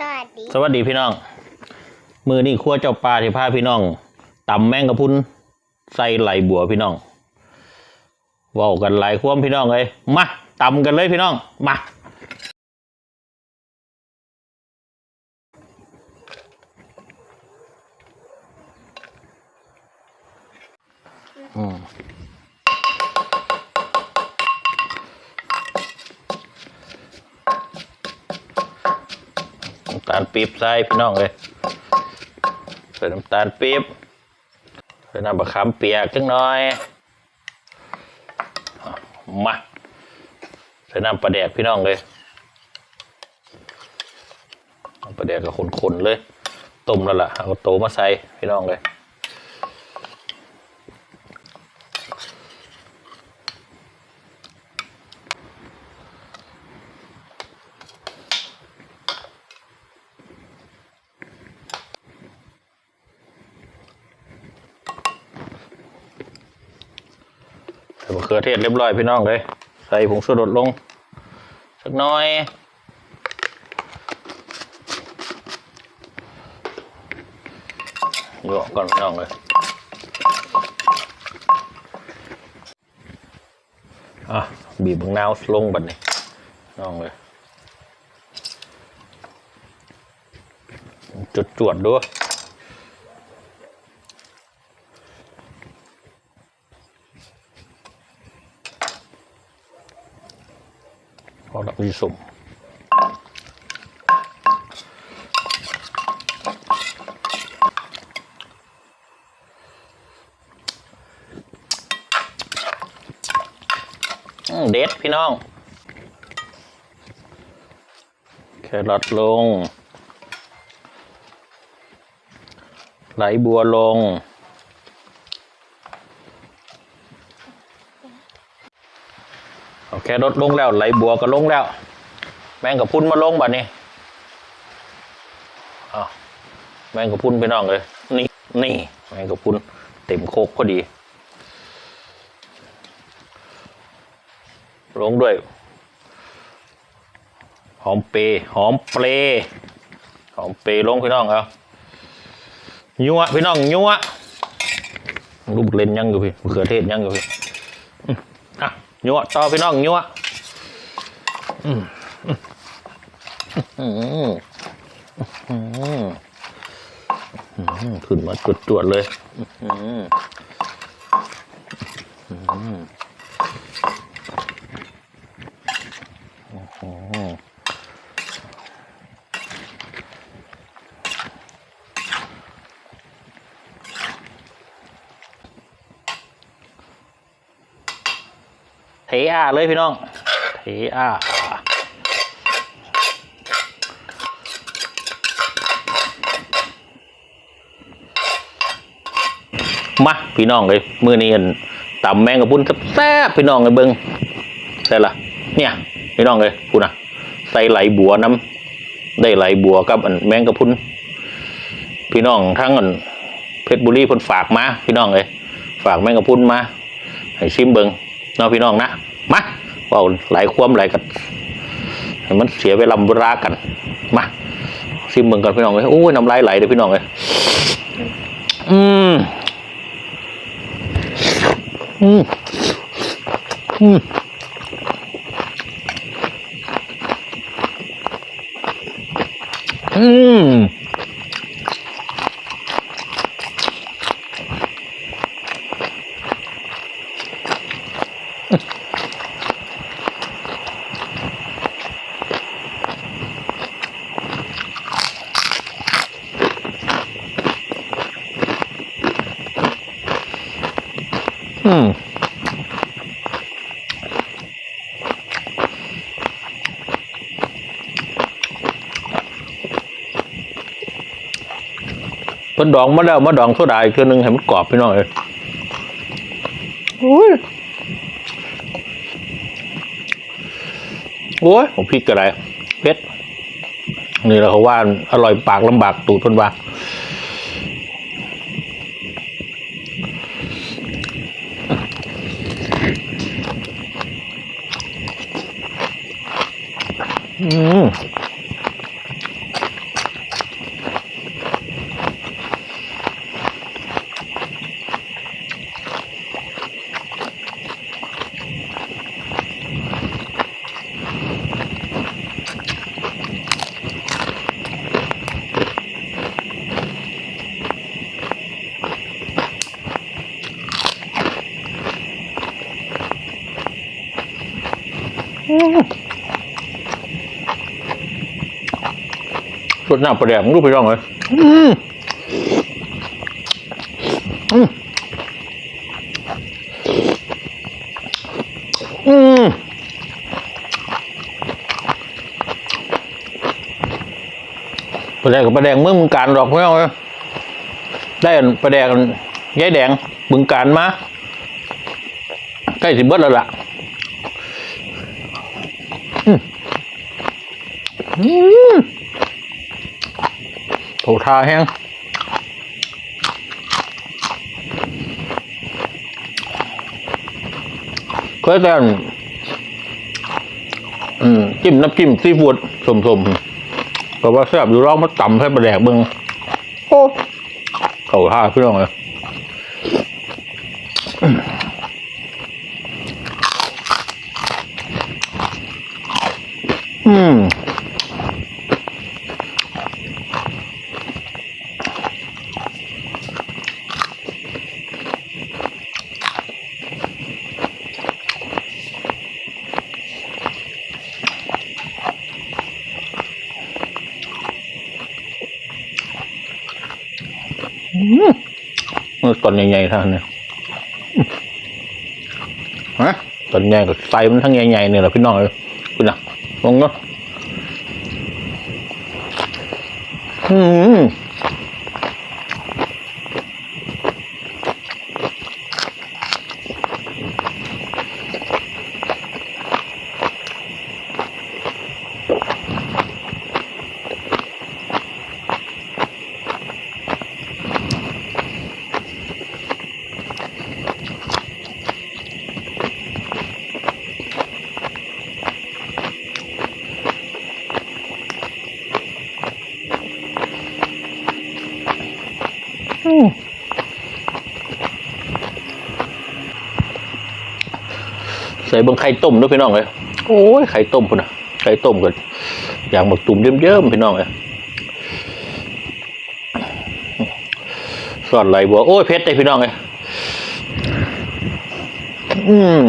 สวัสดี สวัสดีพี่น้อง มือนี่ครัวเจ้าปลาที่พาพี่น้องตำแมงกระพุนใส่ไหลบัวพี่น้องว่ากันหลายความพี่น้องเลยมาตำกันเลยพี่น้องมา ตาลปี๊บใส่พี่น้องเลยใส่น้ำตาลปี๊บใส่น้ำบะขามเปียกจังน้อยมาใส่น้ำปลาแดกพี่น้องเลยน้ำปลาแดกก็ขนๆเลยต้มแล้วล่ะเอาโตมาใส่พี่น้องเลย มะเขือเทศเรียบร้อยพี่น้องเลยใส่ผงชูรสลง สักน้อยเยอะก่อนพี่น้องเลยอะบีบมะนาวลงบัดนี้น้องเลยจุดจวดด้วย พอละมีสุ่มเด็ดพี่น้อง แครอทลง ไหลบัวลง โอเครถลงแล้ว ไหลบัวก็ลงแล้ว แมงกับพุ่นมาลงบัดนี้อ้าวแมงกับพุ่นไปน้องเลย นี่นี่แมงกับพุ่นเต็มโคกพอดี ลงด้วย หอมเปยหอมเปรย์หอมเปยลงพี่น้องเอายัวพี่น้องยัวลูกเล่นยังอยู่พี่มะเขือเทศยังอยู่พี่ ยัวต่อพี่น้องยัวขึ้นมาจุดจวดๆเลยอืมอือ เทอาเลยพี่น้องเทอามาพี่น้องเลยมือนี้อั่นตำแมงกะพรุนแซ่บพี่น้องเลยเบิงใช่ละเนี่ยพี่น้องเลยพูดนะใส่ไหลบัวน้ำได้ไหลบัวกับแมงกะพรุนพี่น้องทั้งอันเพชรบุรีพิ่นฝากมาพี่น้องเลยฝากแมงกะพรุนมาให้ชิมเบิง เนาะพี่น้องนะมาเว่าหลายความหลายกันมันเสียเวลาเวลากันมาชิมเบิงกันพี่น้องเลยโอ้ยน้ำลายไหลเลยพี่น้องเลยอืมอืมอืมอืม อืมเพิ่นดองมาแล้วมาดองโซดาอีกเทื่อนึงให้มันกรอบพี่น้องเอ้ยโอ้ยโอ้ยผมพริกกระไรเผ็ดนี่แหละเขาว่าอร่อยปากลำบากตูดเพิ่นว่า อืม สดหน้าประแดกมึงรู้ไปร่องเลยอืมอืมอืมประแดกกับประแดงเมื่อมึงการดอกไม่เอาเลยได้อันประแดกอันยายแดงบึงการมาใกล้สิเบิดแล้วล่ะ อืมอืมโถทาแห้งเคยแต่อันอืมจิ้มน้ำจิ้มซีฟู้ดสมๆก็ว่าแซ่บอยู่ร้องมาต่ำให้ประแดกเบิงโอ้เขาท่าพี่น้องเลย ตอนใหญ่ๆท่านเนี่ยฮะตอนใหญ่กับไซมันทั้งใหญ่ๆเนี่ยแหละพี่น้องเลยคุณน่ะลงเนาะอืม เบิ่งไข่ต้มด้วยพี่น้องเลยโอ้ยไข่ต้มพุ่นน่ะไข่ต้มกันอย่างหมักตุ่มเยิ้มๆพี่น้องเลยสอดไหลบัวโอ้ยเพชรเลยพี่น้องเลยอืม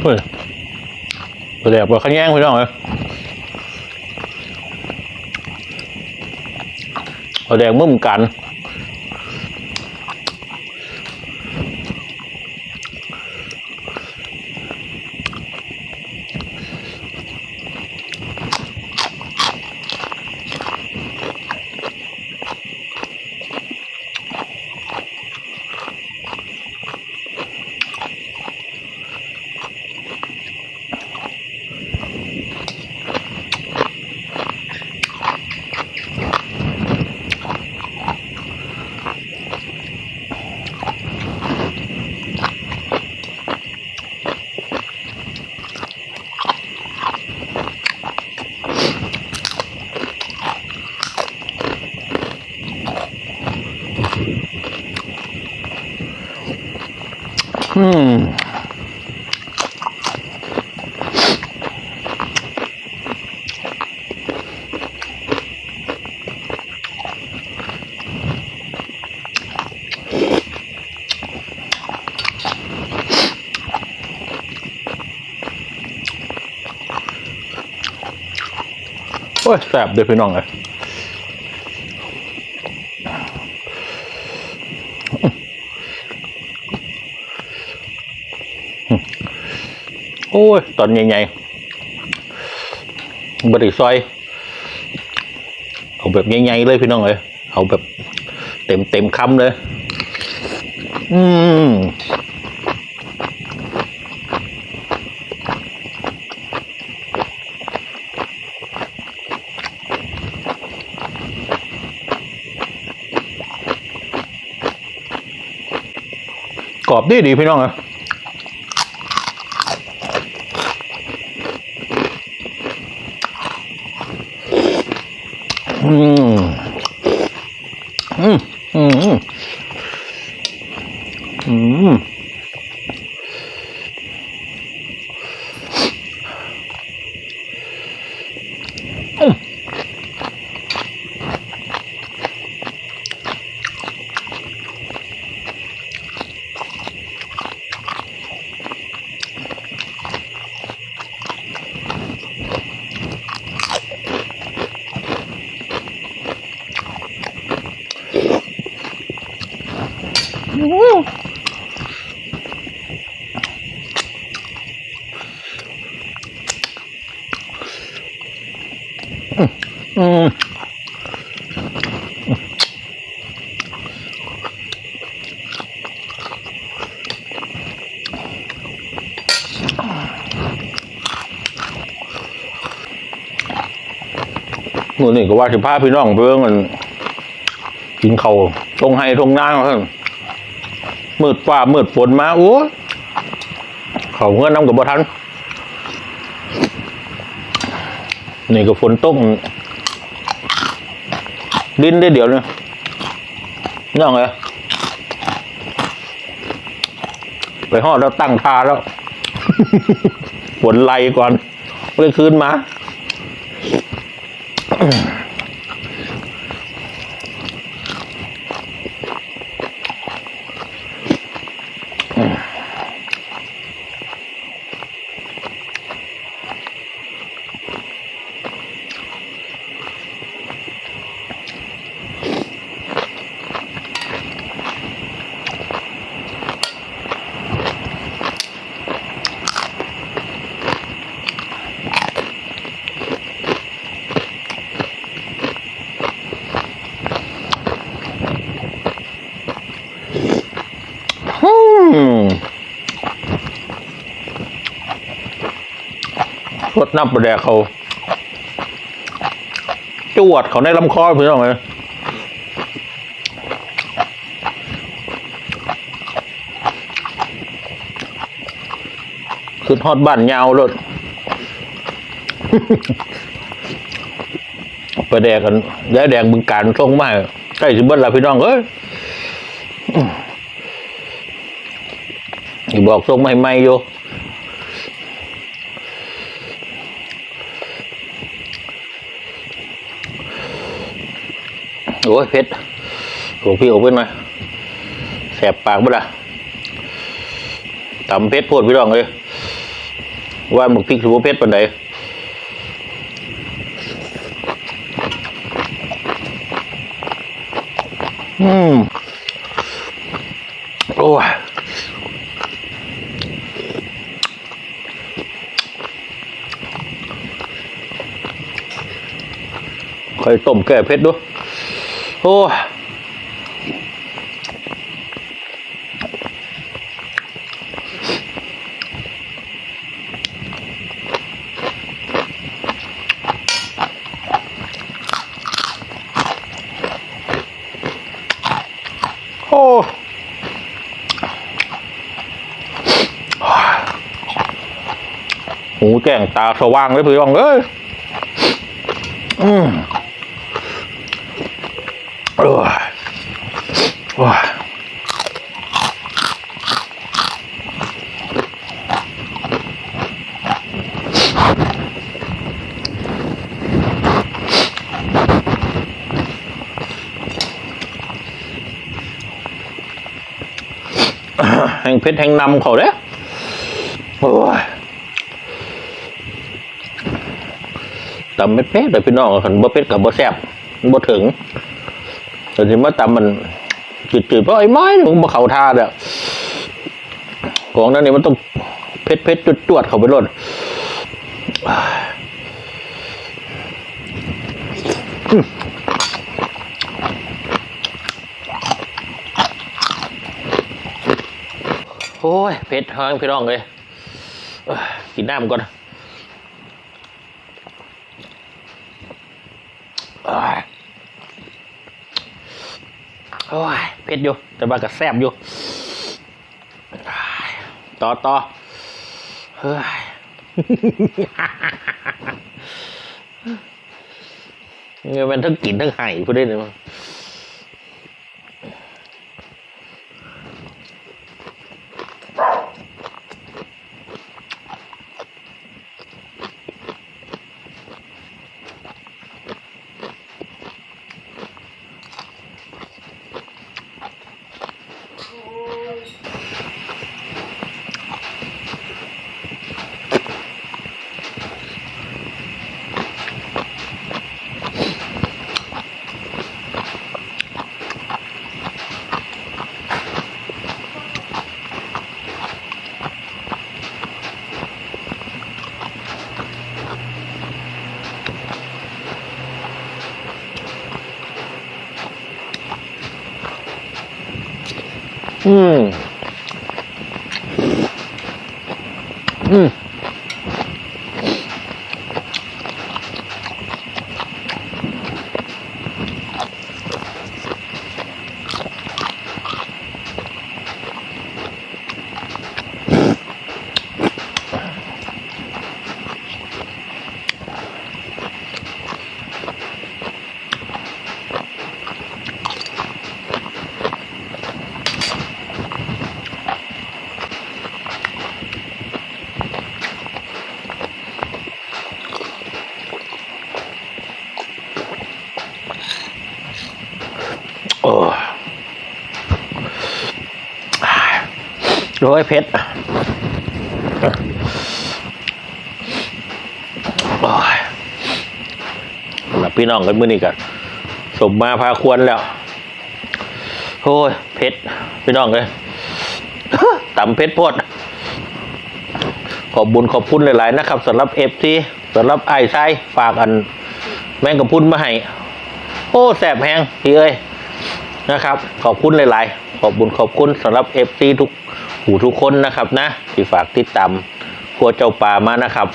เฮ้ยแดกว่าขันแยงพี่น้องเลยแดงมึมกัน อ้ยแสบเด้อพี่น้องเลยโอ้ย ตอนใหญ่ๆบริซอย เอาแบบใหญ่ๆเลยพี่น้องเลย เอาแบบเต็มเต็มๆคำเลย อืม กรอบดีดีพี่น้องอะอืมอืมอืมอืม มหนูนี่ก็ว่าสิพาพี่น้องเบิ่งกันกินเขาวตรงไห้ตรงนางเพิ่นมืดฟ้ามืดฝนมาโอ้เขาเงื่อนน้ำกับบ่ทัน นี่ก็ฝนตกดินได้เดี๋ยวนี้ยังไงไปหอดแล้วตั้งทาแล้วฝนไล่ก่อนเลยคืนมา อืมร ดน้ำประแดกเขาจวดเขาในลำคอพี่น้องเลยขึ้นฮอดบ้านยาวรถประแดกกันย้ายแดงบึงการส่งมาใกล้สิเบิ้ลละพี่น้องเอ้ย โอ้ยเผ็ดโอ้พี่โอ้เป็นไหมแสบปากบ่ละตำเผ็ดพูดพี่น้องเลยว่าหมึกพริกถือว่าเผ็ดปันใดอืมโอ้ยเคยต้มแก่เพชรด้วย โอ้โหูแจ้งตาสว่างเลยพี่น้องเอ้ย อืม โอ้ยโอ้ยแห่งเพชรแห่งนำเขาเด้โอ้ยตำเม็ดเพชรแต่พี่น้องขันบ่เพชรกับบ่แซ่บบ่ถึงแต่ที่มาตำมันจืดๆเพราะไอ้ไม้มันมาเข่าท่าเด้อของนั้นนี่มันต้องเผ็ดเผ็ดจุดจวดๆเข้าไปรด โอ้ยเผ็ดท้องพี่น้องเลยกินน้ำก่อนโอ้ยเผ็ดอยู่ แต่ว่าก็แซ่บอยู่ ต่อต่อเฮ้ยเงี้ยมันทั้งกินทั้งไห่พูดได้เลยมั้ง อืม ร้อยเพชรโอ้ยหลับพี่น้องกันมื้อนี้กันสมมาพาควรแล้วโอ้ยเพชรพี่น้องเลยต่ำเพชรโพดขอบบุญขอบคุณหลาย ๆ นะครับสำหรับเอฟซีสำหรับไอ้ไส้ฝากอัน แม่งกับพุ่นมาให้โอ้แสบแหงพี่เอ้ยนะครับ ขอบคุณหลาย ๆ ขอบบุญขอบคุณสำหรับเอฟซีทุก หูทุกคนนะครับนะที่ฝากติดตามครัวเจ้าป่ามานะครับ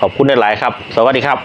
ขอบคุณหลายๆครับ สวัสดีครับ